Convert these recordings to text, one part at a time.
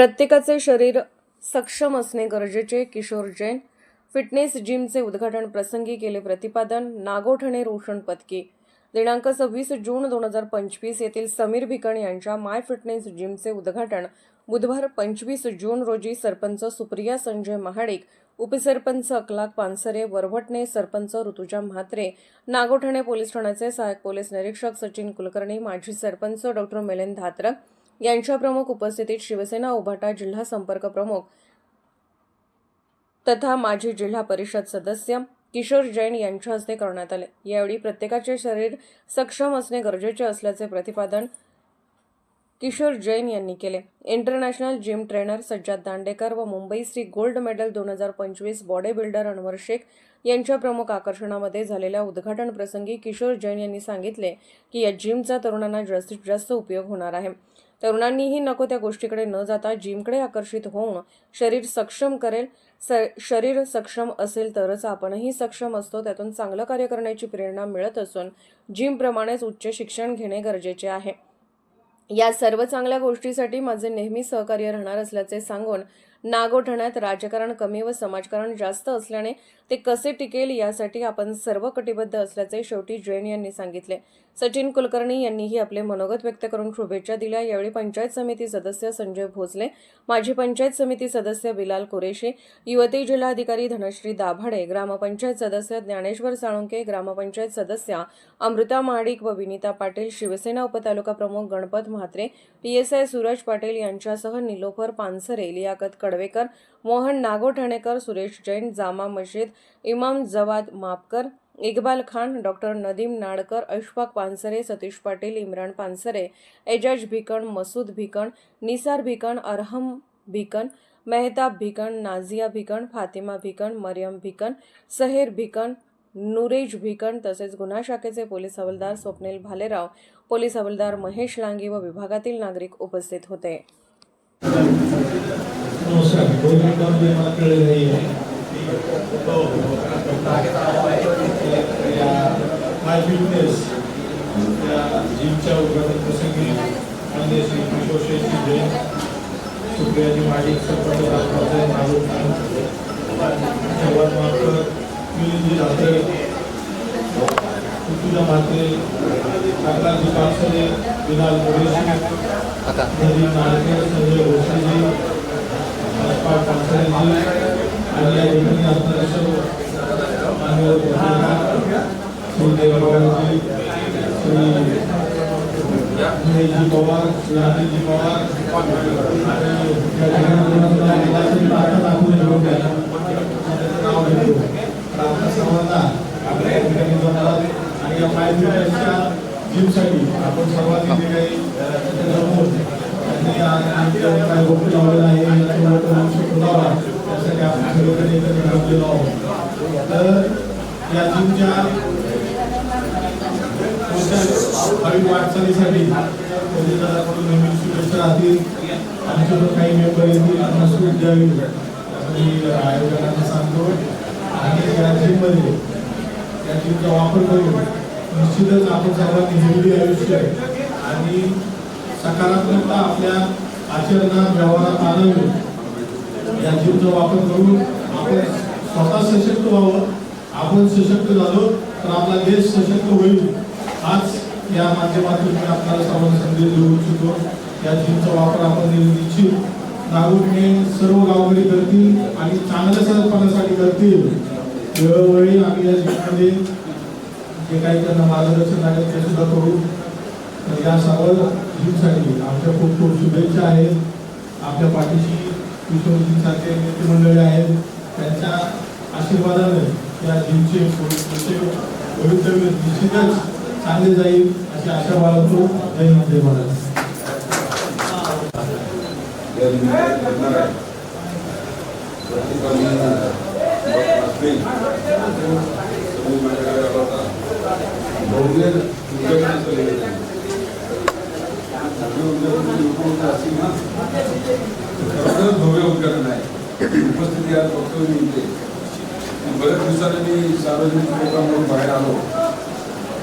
प्रत्येकाचे शरीर सक्षम असणे गरजेचे किशोर जैन. फिटनेस जिमचे उद्घाटन प्रसंगी केले प्रतिपादन नागोठणे रोशन पत्की दिनांक सव्वीस जून दोन हजार पंचवीस येथील समीर भिकण यांच्या माय फिटनेस जिमचे उद्घाटन बुधवार पंचवीस जून रोजी सरपंच सुप्रिया संजय महाडिक उपसरपंच अकलाक पानसरे वरवटणे सरपंच ऋतुजा म्हात्रे नागोठणे पोलीस ठाण्याचे सहाय्यक पोलीस निरीक्षक सचिन कुलकर्णी माजी सरपंच डॉक्टर मिलिंद धात्र यांच्या प्रमुख उपस्थितीत शिवसेना उभाटा जिल्हा संपर्क प्रमुख तथा माजी जिल्हा परिषद सदस्य किशोर जैन यांच्या हस्ते करण्यात आले. यावेळी प्रत्येकाचे शरीर सक्षम असणे गरजेचे असल्याचे प्रतिपादन किशोर जैन यांनी केले. International gym trainer Sajjad Dandekar व मुंबई श्री गोल्ड मेडल दोन हजार पंचवीस बॉडी बिल्डर अनवर शेख यांच्या प्रमुख आकर्षणामध्ये झालेल्या उद्घाटन प्रसंगी किशोर जैन यांनी सांगितले की या जिमचा तरुणांना जास्तीत जास्त उपयोग होणार आहे. तरुणांनीही नको त्या गोष्टीकडे न जाता जिमकडे आकर्षित होऊन शरीर सक्षम करेल. स शरीर सक्षम असेल तरच आपणही सक्षम असतो. त्यातून चांगलं कार्य करण्याची प्रेरणा मिळत असून जिमप्रमाणेच उच्च शिक्षण घेणे गरजेचे आहे. या सर्व चांगल्या गोष्टीसाठी माझे नेहमी सहकार्य राहणार असल्याचे सांगून नागोठण्यात राजकारण कमी व समाजकारण जास्त असल्याने ते कसे टिकेल यासाठी आपण सर्व कटिबद्ध असल्याचे शेवटी जैन यांनी सांगितले. सचिन कुलकर्णी यांनीही आपले मनोगत व्यक्त करून शुभेच्छा दिल्या. यावेळी पंचायत समिती सदस्य संजय भोसले माजी पंचायत समिती सदस्य बिलाल कुरेशी युवती जिल्हाधिकारी धनश्री दाभाडे ग्रामपंचायत सदस्य ज्ञानेश्वर साळुंके ग्रामपंचायत सदस्या अमृता महाडिक व विनीता पाटील शिवसेना उपतालुका प्रमुख गणपत म्हात्रे पीएसआय सूरज पाटील यांच्यासह निलोफर पानसरे लियाकत कडवेकर मोहन नागोठणेकर सुरेश जैन जामा मशीद इमाम जवाद मापकर इक्बाल खान डॉक्टर नदीम नाडकर अशफाक पानसरे सतीश पाटील इम्रान पानसरे एजाज भिकण मसूद भिकण निसार भिकण अरहम भिकण मेहताब भिकण नाझिया भिकण फातिमा भिकण मरियम भिकण सहेर भिकण नुरेज भिकण तसेच गुन्हा शाखेचे पोलीस हवालदार स्वप्नील भालेराव पोलीस हवालदार महेश लांगी व विभागातील नागरिक उपस्थित होते. नमस्कार दोन मिनिटांमध्ये मला कळलं नाही. माय फिटनेस या जिमच्या उद्घाटन प्रसंगी म्हणजे श्री किशोर शेट्टी जैन सुप्रियाजी माडिक सरपंच राजपाल नागोर जवान माकर मिलिंदजी धात्रे ऋतुजा म्हात्रे पानसरे विलाल संजय भोसलेजी पानसरेजी आणि या ठिकाणी असणारे सर्व मान्यवर पत्रकार श्री देवरावजी श्री विनयजी पवार श्री राजेशजी पवार आणि या ठिकाणी कोणाला मुलाचं नाटक दाखवून घेऊन द्या. त्याचं नाव घेतो तर आपल्या सर्वांना आपल्या या ठिकाणी जमतात आणि या माय फिटनेसच्या जिमसाठी आपण सर्वांनी जे काही जमवून त्यांनी आज जे काही गोष्टी लावलेल्या आहे याच्यावर वंश फुलावा त्यासाठी आपण सर्वजण एकत्र आहोत तर या जिमच्या भावी वाटचालीसाठी दादाकडून नेहमी शुभेच्छा राहतील आमच्याकडून काही मेंबर येतील त्यांना सूट द्यावी मी आयोजकांना सांगतो आणि या जिममध्ये या जिमचा वापर करून निश्चितच आपण सर्वांनी हेल्दी आयुष्य आहे आणि सकारात्मकता आपल्या आचरणात व्यवहारात आणावी या जीवचा वापर करून आपण स्वतः सशक्त व्हावं. आपण सशक्त झालो तर आपला देश सशक्त होईल. आज या माध्यमातून मी आपल्याला सर्वांना संदेश देऊ इच्छितो. या जीमचा वापर आपण निश्चित नागरिकने सर्व गावकरी करतील आणि चांगल्या सरपणासाठी करतील. वेळोवेळी आम्ही या जीममध्ये जे काही त्यांना मार्गदर्शन लागेल ते सुद्धा करू. तर या सर्व जीमसाठी आमच्या खूप खूप शुभेच्छा आहेत. आपल्या पाठीशी विश्वसारखे नेते मंडळी आहेत. त्यांच्या आशीर्वादाने या दिवशी भवितव्य निश्चितच चांगले जाईल अशी आशा बाळगतो. जय हिंद महाराज भव्य उपकरण आहे. उपस्थिती आज बघतोय मी इथे. बऱ्याच दिवसांनी मी सार्वजनिक प्रोग्रामवरून बाहेर आलो.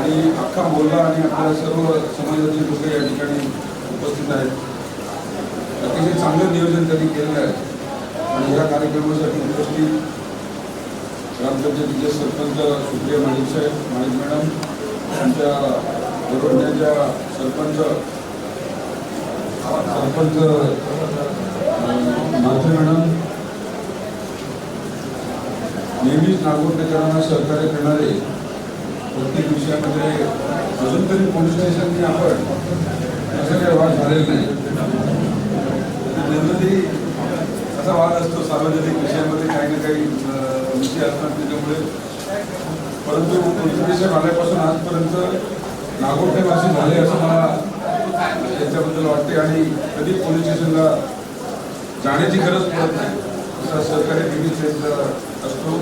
आणि अख्खा बोलला आणि आपल्या सर्व समाजातील लोक या ठिकाणी उपस्थित आहेत. अतिशय चांगलं नियोजन त्यांनी केलेलं आहे. आणि या कार्यक्रमासाठी उपस्थित ग्रामपंचायतीचे सरपंच सुप्रिया माणिक साहेब माणिक मॅडम आमच्या वरोडण्याच्या सरपंच सरपंच माथे मॅडम नेहमीच नागपूरकरांना सहकार्य करणारे प्रत्येक विषयामध्ये अजून तरी पोलीस स्टेशननी आपण असं काही वाद झालेला नाही. जनरली असा वाद असतो सार्वजनिक विषयामध्ये काही ना काही विषय असतात त्याच्यामुळे. परंतु पोलीस स्टेशन आल्यापासून आजपर्यंत नागोठे झाले असं मला याच्याबद्दल वाटते आणि कधी पोलीस स्टेशनला जाण्याची गरज पडत नाही. असा सहकारी पोलीस असतो.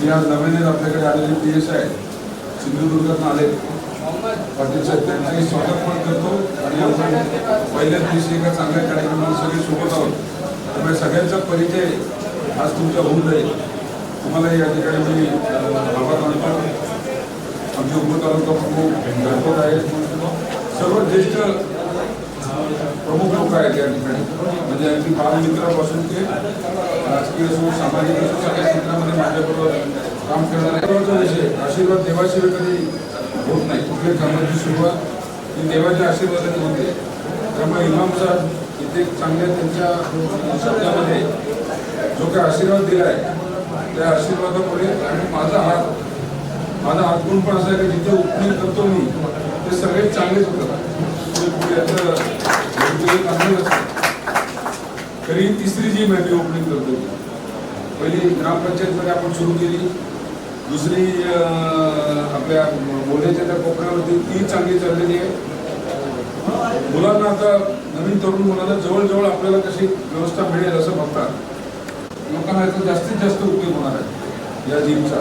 मी आज नवीनच आपल्याकडे आलेले पी एस आहे सिंधुदुर्गातून आले. पाटील साहेब त्यांचंही स्वागत पण करतो. आणि आपण पहिल्याच दिवशी एका चांगल्या कार्यक्रमाला सगळे सोबत आहोत. त्यामुळे सगळ्यांचा परिचय आज तुमचा होऊन जाईल. तुम्हाला या ठिकाणी मी आभार मानतो. आमचे उपतालुका प्रमुख घरपोट आहेत. सर्व ज्येष्ठ प्रमुख लोक आहेत या ठिकाणी. म्हणजे अगदी बालमित्रापासून ते राजकीय असो सामाजिक असो सगळ्या क्षेत्रामध्ये माझ्याबरोबर काम करणारे विषय आशीर्वाद देवाशिवाय कधी होत नाही. कुठल्या कामाची सुरुवात ही देवाच्या आशीर्वादाने होते. त्यामुळे इमाम साहेब इथे चांगल्या त्यांच्या शब्दामध्ये जो काही आशीर्वाद दिला आहे त्या आशीर्वादामुळे आणि माझा हात माझा हात गुण पण असा आहे की जिथे उपयोग करतो मी ते सगळे चांगलेच होतात. याचं तरी तिसरी जी मी ओपनिंग करतो पहिली ग्रामपंचायतमध्ये आपण सुरू केली. दुसरी आपल्या बोलायच्या त्या कोकणामध्ये ती चांगली चाललेली आहे. मुलांना आता नवीन तरुण मुलांना जवळजवळ आपल्याला कशी व्यवस्था मिळेल असं बघतात लोकांना याचा जास्तीत जास्त उपयोग होणार आहे या जिमचा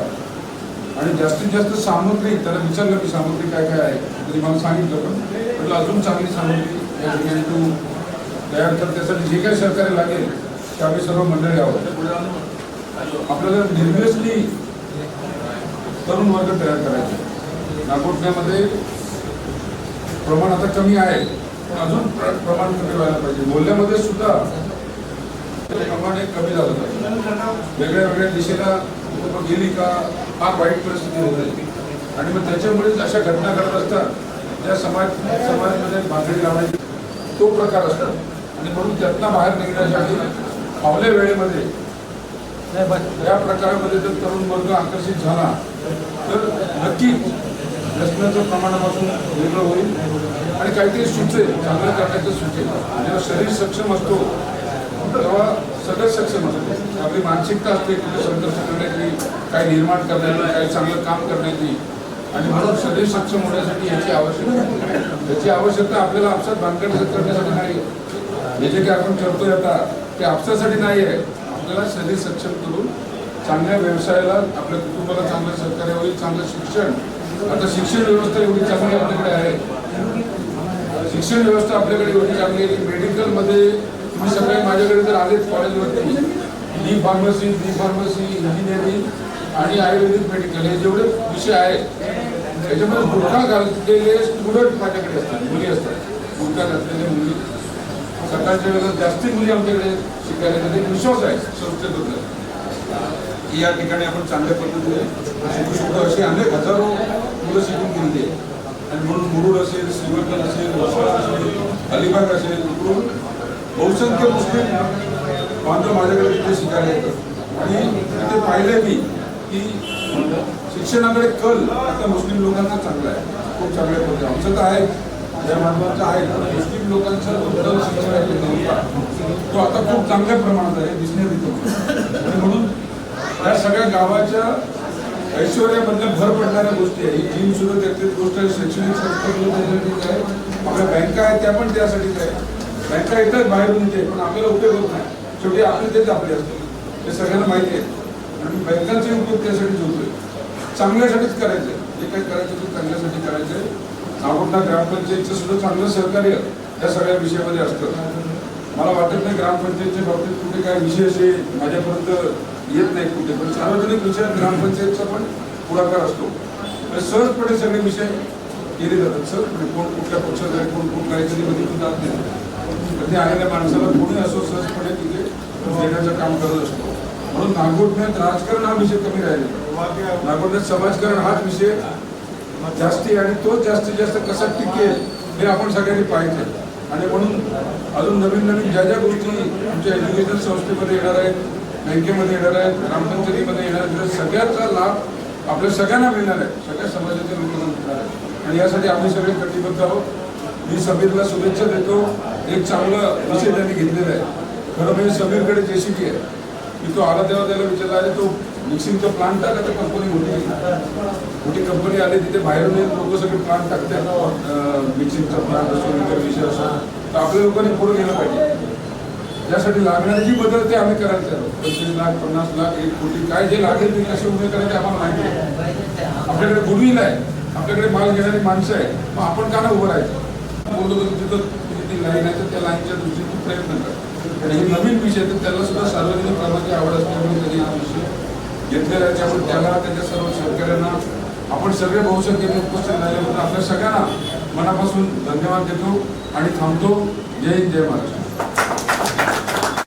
आणि जास्तीत जास्त सामग्री त्याला विचारलं की सामग्री काय काय आहे तरी मला सांगितलं पण म्हटलं अजून चांगली सामग्री या ठिकाणी तू तयार त्यासाठी जे काही सहकार्य लागेल ते आम्ही सर्व मंडळी आहोत. आपल्याला निर्व्यसनी तरुण वर्ग तयार करायचे नागोठण्यामध्ये प्रमाण आता कमी आहे पण अजून प्र- प्रमाण कमी व्हायला पाहिजे. बोलण्यामध्ये सुद्धा प्रमाण एक कमी झालं पाहिजे. वेगळ्या वेगळ्या दिशेला गेली का फार वाईट परिस्थिती होते आणि मग त्याच्यामुळेच अशा घटना घडत असतात त्या समाज समाजामध्ये भाकरी लावण्याची तो प्रकार असतात. आणि म्हणून त्यातनं बाहेर निघण्यासाठी फावल्या वेळेमध्ये या प्रकारामध्ये जर तरुण वर्ग आकर्षित झाला तर नक्कीच व्यसनाचं प्रमाणापासून वेगळं होईल. आणि काहीतरी सुचेल चांगलं करण्याचं सुचेल जेव्हा शरीर सक्षम असतो तेव्हा सगळं सक्षम असतो. आपली मानसिकता असते कुठे संघर्ष करण्याची काही निर्माण करण्याची काही चांगलं काम करण्याची. आणि म्हणून शरीर सक्षम होण्यासाठी याची आवश्यकता याची आवश्यकता आपल्याला आपसात भानगड करण्यासाठी नाही. हे जे काही आपण करतोय आता ते आपसासाठी नाही आहे. आपल्याला शरीर सक्षम करून चांगल्या व्यवसायाला आपल्या कुटुंबाला चांगलं सहकार्य होईल चांगलं शिक्षण आता शिक्षण व्यवस्था एवढी चांगली आपल्याकडे आहे. शिक्षण व्यवस्था आपल्याकडे एवढी चांगली आहे की मेडिकलमध्ये तुम्ही सगळे माझ्याकडे जर आलेच कॉलेजवरती D pharmacy B pharmacy engineering आणि आयुर्वेदिक मेडिकल हे जेवढे विषय आहेत त्याच्यामध्ये बुरखा घातलेले स्टुडंट माझ्याकडे असतात मुली असतात. बुरखा घातलेले मुली. सकाळच्या वेळेला जास्ती मुली आमच्याकडे शिकायला येतात विश्वास आहे संस्थेबद्दल या ठिकाणी आपण चांगल्या पद्धतीने शिकू शकतो अशी अनेक हजारो मुलं शिकून गेलेली आहे आणि म्हणून मुरुड असेल श्रीवर्धन असेल वसवाड असेल अलिबाग असेल इकडून बहुसंख्य मुस्लिम बांधव माझ्याकडे तिथे शिकायला येतात. आणि तिथे पाहिलंय मी की शिक्षणाकडे कल आता मुस्लिम लोकांना चांगला आहे. खूप चांगल्या पद्धती आमचं तर आहे. या मानवाचं आहे मुस्लिम लोकांचा नव्हता. तो आता खूप चांगल्या प्रमाणात आहे दिसण्यात येतो आणि म्हणून या सगळ्या गावाच्या ऐश्वर्याबद्दल भर पडणाऱ्या गोष्टी आहे. ही जिम सुद्धा त्यातली गोष्ट आहे. शैक्षणिक संस्था त्यासाठीच आहे? आपल्या बँका आहेत त्या पण त्यासाठीच आहे? बँका येतात बाहेरून येते पण आपल्याला उपयोग होत नाही. शेवटी आपले तेच आपले असतात हे सगळ्यांना माहिती आहे. आणि बँकांचा उपयोग त्यासाठीच होतोय. चांगल्यासाठीच करायचं आहे जे काही करायचं ते चांगल्यासाठी करायचं आहे नागोंडा ग्रामपंचायतचं सुद्धा चांगलं सहकार्य या सगळ्या विषयामध्ये असतं. मला वाटत नाही ग्रामपंचायतच्या बाबतीत कुठे काय विषय असे माझ्यापर्यंत येत नाही कुठे पण सार्वजनिक विषयात ग्रामपंचायतचा पण पुढाकार असतो. सहजपणे सगळे विषय केले जातात. सहजपणे कोण कुठल्या पक्षात आहे कोण कोण कधी मध्ये जात नाही. ते आलेल्या माणसाला कोणी असो सहजपणे तिथे देण्याचं काम करत असतो. म्हणून नागोठण्यात राजकारण हा विषय कमी राहिला नागोठण्यात समाजकारण हाच विषय जास्ती आणि तो जास्तीत जास्त कसा टिकेल हे आपण सगळ्यांनी पाहिजे. आणि म्हणून अजून नवीन नवीन ज्या ज्या गोष्टी आमच्या एज्युकेशन संस्थेमध्ये येणार आहेत बँकेमध्ये येणार आहेत ग्रामपंचायतीमध्ये येणार आहेत सगळ्याचा लाभ आपल्या सगळ्यांना मिळणार आहे सगळ्या समाजाच्या लोकांना मिळणार आहे आणि यासाठी आम्ही सगळे कटिबद्ध आहोत. मी समीरला शुभेच्छा देतो. एक चांगला विषय त्यांनी घेतलेला आहे. खरं म्हणजे समीरकडे जेसीबी आहे. की तो आला तेव्हा त्याला विचारला आहे तो मिक्सिंगचा प्लांट टाका कंपनी मोठी मोठी कंपनी आली तिथे बाहेरून लोक सगळे प्लांट टाकतात. मिक्सिंगचा प्लांट असो इतर विषय असो. तर आपल्या लोकांनी पुढे गेलं पाहिजे. त्यासाठी लागणारी जी बदल ते आम्ही करायचं पंचवीस लाख पन्नास लाख एक कोटी काय जे लागेल ते कसे उभे करायचे आम्हाला माहिती आहे आपल्याकडे गुडविल आहे. आपल्याकडे माल घेणारी माणसं आहे मग आपण का नाही उभं राहायचं? बोलतो तर तिथं ती लाईन आहे तर त्या लाईनच्या दृष्टीने प्रयत्न कर. आणि हे नवीन विषय तर त्याला सुद्धा सार्वजनिक कामाची आवड असल्यामुळे त्यांनी हा विषय घेतलेला आहे त्यामुळे त्याला त्याच्या सर्व शेतकऱ्यांना आपण सगळे बहुसंख्येने उपस्थित राहिले म्हणून आपल्या सगळ्यांना मनापासून धन्यवाद देतो आणि थांबतो. जय हिंद जय महाराष्ट्र.